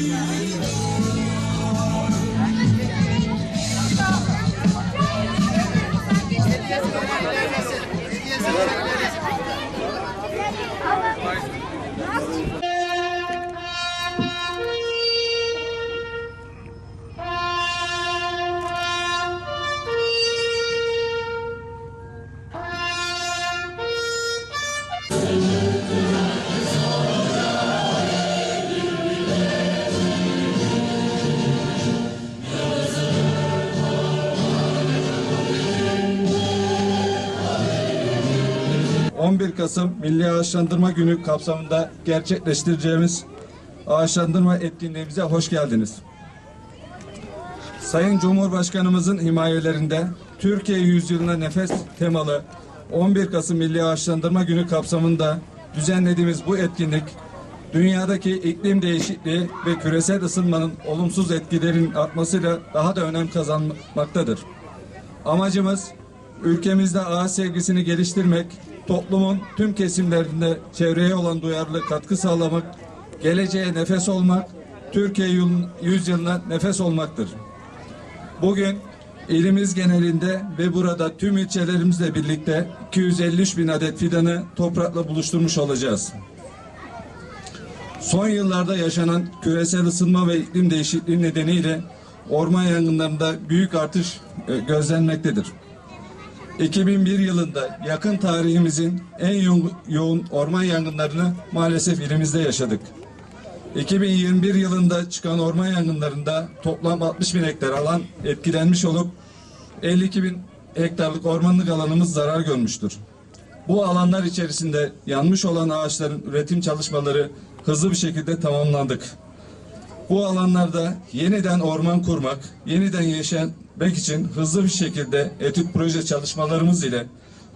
Yeah. ...11 Kasım Milli Ağaçlandırma Günü kapsamında gerçekleştireceğimiz ağaçlandırma etkinliğimize hoş geldiniz. Sayın Cumhurbaşkanımızın himayelerinde Türkiye Yüzyılına Nefes temalı 11 Kasım Milli Ağaçlandırma Günü kapsamında düzenlediğimiz bu etkinlik dünyadaki iklim değişikliği ve küresel ısınmanın olumsuz etkilerinin artmasıyla daha da önem kazanmaktadır. Amacımız ülkemizde ağaç sevgisini geliştirmek, toplumun tüm kesimlerinde çevreye olan duyarlılık katkı sağlamak, geleceğe nefes olmak, Türkiye yıl- yüzyılına nefes olmaktır. Bugün ilimiz genelinde ve burada tüm ilçelerimizle birlikte 253 bin adet fidanı toprakla buluşturmuş olacağız. Son yıllarda yaşanan küresel ısınma ve iklim değişikliği nedeniyle orman yangınlarında büyük artış e, gözlenmektedir. 2001 yılında yakın tarihimizin en yo- yoğun orman yangınlarını maalesef ilimizde yaşadık. 2021 yılında çıkan orman yangınlarında toplam 60 bin hektar alan etkilenmiş olup 52 bin hektarlık ormanlık alanımız zarar görmüştür. Bu alanlar içerisinde yanmış olan ağaçların üretim çalışmaları hızlı bir şekilde tamamlandık. Bu alanlarda yeniden orman kurmak, yeniden yaşamak için hızlı bir şekilde etüt proje çalışmalarımız ile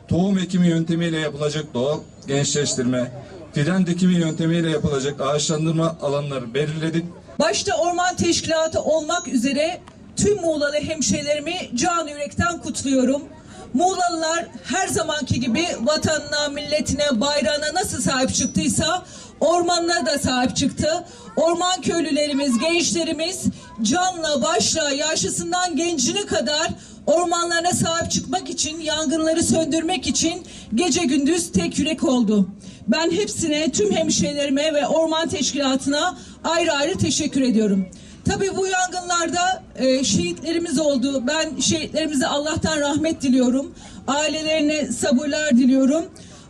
tohum ekimi yöntemiyle yapılacak doğal gençleştirme, fidan dikimi yöntemiyle yapılacak ağaçlandırma alanları belirledik Başta orman teşkilatı olmak üzere tüm Muğlalı hemşehrilerimi can yürekten kutluyorum. Muğlalılar her zamanki gibi vatanına, milletine, bayrağına nasıl sahip çıktıysa ormanına da sahip çıktı. Orman köylülerimiz, gençlerimiz canla başla yaşlısından gencine kadar ormanlarına sahip çıkmak için, yangınları söndürmek için gece gündüz tek yürek oldu. Ben hepsine, tüm hemşehrilerime ve orman teşkilatına ayrı ayrı teşekkür ediyorum. Tabii bu yangınlarda e, şehitlerimiz oldu. Ben şehitlerimize Allah'tan rahmet diliyorum. Ailelerine sabırlar diliyorum.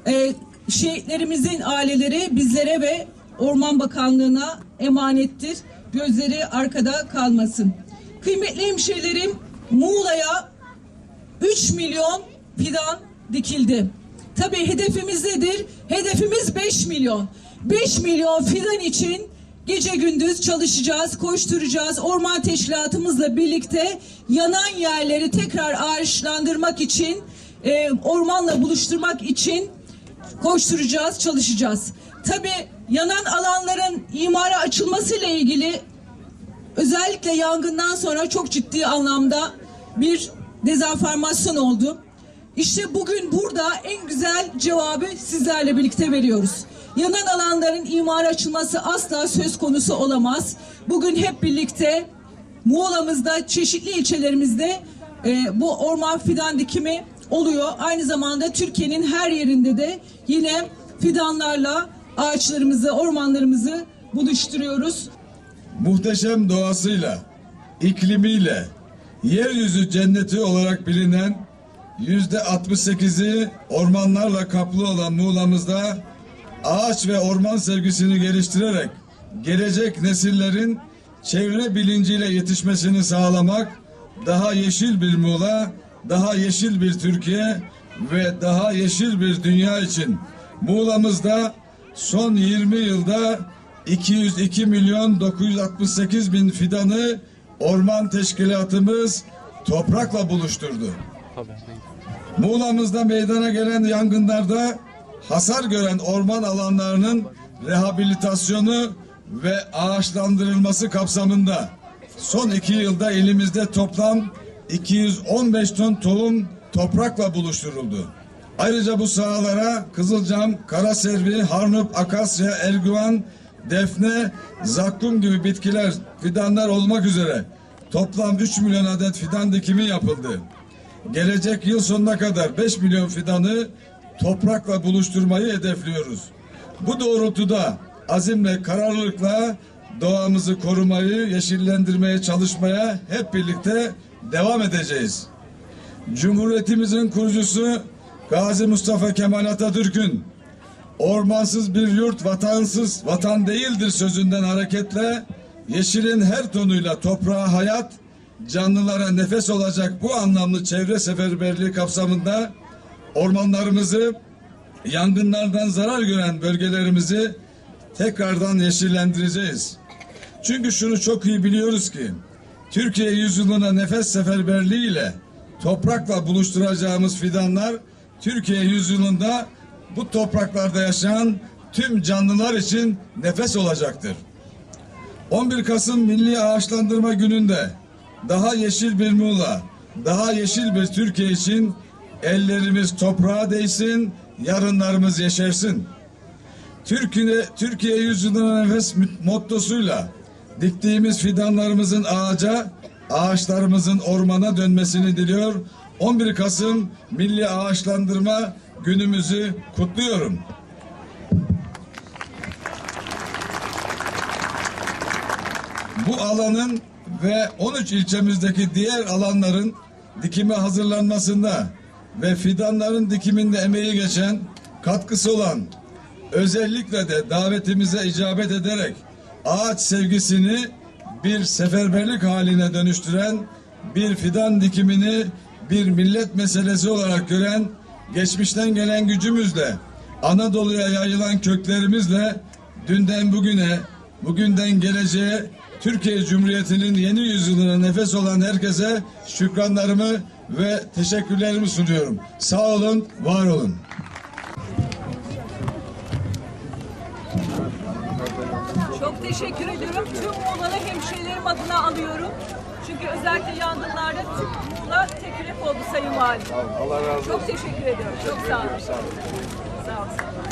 E, şehitlerimizin aileleri bizlere ve Orman Bakanlığı'na emanettir. Gözleri arkada kalmasın. Kıymetli hemşehrilerim, Muğla'ya 3 milyon fidan dikildi. Tabii hedefimiz nedir? Hedefimiz 5 milyon. 5 milyon fidan için gece gündüz çalışacağız, koşturacağız. Orman teşkilatımızla birlikte yanan yerleri tekrar ağaçlandırmak için, e, ormanla buluşturmak için koşturacağız, çalışacağız. Tabii yanan alanların imara açılmasıyla ilgili özellikle yangından sonra çok ciddi anlamda bir dezenformasyon oldu. İşte bugün burada en güzel cevabı sizlerle birlikte veriyoruz. Yanan alanların imara açılması asla söz konusu olamaz. Bugün hep birlikte Muğla'mızda çeşitli ilçelerimizde e, bu orman fidan dikimi oluyor. Aynı zamanda Türkiye'nin her yerinde de yine fidanlarla ağaçlarımızı, ormanlarımızı buluşturuyoruz. muhteşem doğasıyla, iklimiyle, yeryüzü cenneti olarak bilinen yüzde 68'i ormanlarla kaplı olan Muğla'mızda ağaç ve orman sevgisini geliştirerek gelecek nesillerin çevre bilinciyle yetişmesini sağlamak, daha yeşil bir Muğla, daha yeşil bir Türkiye ve daha yeşil bir dünya için Muğla'mızda son 20 yılda 202 milyon 968 bin fidanı orman teşkilatımız toprakla buluşturdu. Muğla'mızda meydana gelen yangınlarda hasar gören orman alanlarının rehabilitasyonu ve ağaçlandırılması kapsamında son iki yılda elimizde toplam 215 ton tohum toprakla buluşturuldu. Ayrıca bu sahalara Kızılcam, Karaservi, Harnup, Akasya, Erguvan defne, zakkum gibi bitkiler, fidanlar olmak üzere toplam 3 milyon adet fidan dikimi yapıldı. Gelecek yıl sonuna kadar 5 milyon fidanı toprakla buluşturmayı hedefliyoruz. Bu doğrultuda azimle, kararlılıkla doğamızı korumayı, yeşillendirmeye çalışmaya hep birlikte devam edeceğiz. Cumhuriyetimizin kurucusu Gazi Mustafa Kemal Atatürk'ün ormansız bir yurt vatansız vatan değildir sözünden hareketle yeşilin her tonuyla toprağa hayat, canlılara nefes olacak bu anlamlı çevre seferberliği kapsamında ormanlarımızı yangınlardan zarar gören bölgelerimizi tekrardan yeşillendireceğiz. Çünkü şunu çok iyi biliyoruz ki Türkiye yüzyılına nefes seferberliği ile toprakla buluşturacağımız fidanlar Türkiye yüzyılında bu topraklarda yaşayan tüm canlılar için nefes olacaktır. 11 Kasım Milli Ağaçlandırma Günü'nde daha yeşil bir Muğla, daha yeşil bir Türkiye için ellerimiz toprağa değsin, yarınlarımız yeşersin. Türkiye, Türkiye yüzyılına nefes mottosuyla diktiğimiz fidanlarımızın ağaca, ağaçlarımızın ormana dönmesini diliyor. 11 Kasım Milli Ağaçlandırma Günümüzü kutluyorum. Bu alanın ve 13 ilçemizdeki diğer alanların dikime hazırlanmasında ve fidanların dikiminde emeği geçen, katkısı olan özellikle de davetimize icabet ederek ağaç sevgisini bir seferberlik haline dönüştüren bir fidan dikimini bir millet meselesi olarak gören geçmişten gelen gücümüzle Anadolu'ya yayılan köklerimizle dünden bugüne bugünden geleceğe Türkiye Cumhuriyeti'nin yeni yüzyılına nefes olan herkese şükranlarımı ve teşekkürlerimi sunuyorum. Sağ olun, var olun. Çok teşekkür ediyorum. Tüm Muğla'lı hemşehrilerim adına alıyorum. Çünkü özellikle yangınlarda tüm Muğla teklif oldu Sayın Valim. Allah razı olsun. Çok teşekkür ediyorum. Çok sağ olun. Sağ olun. Sağ olun.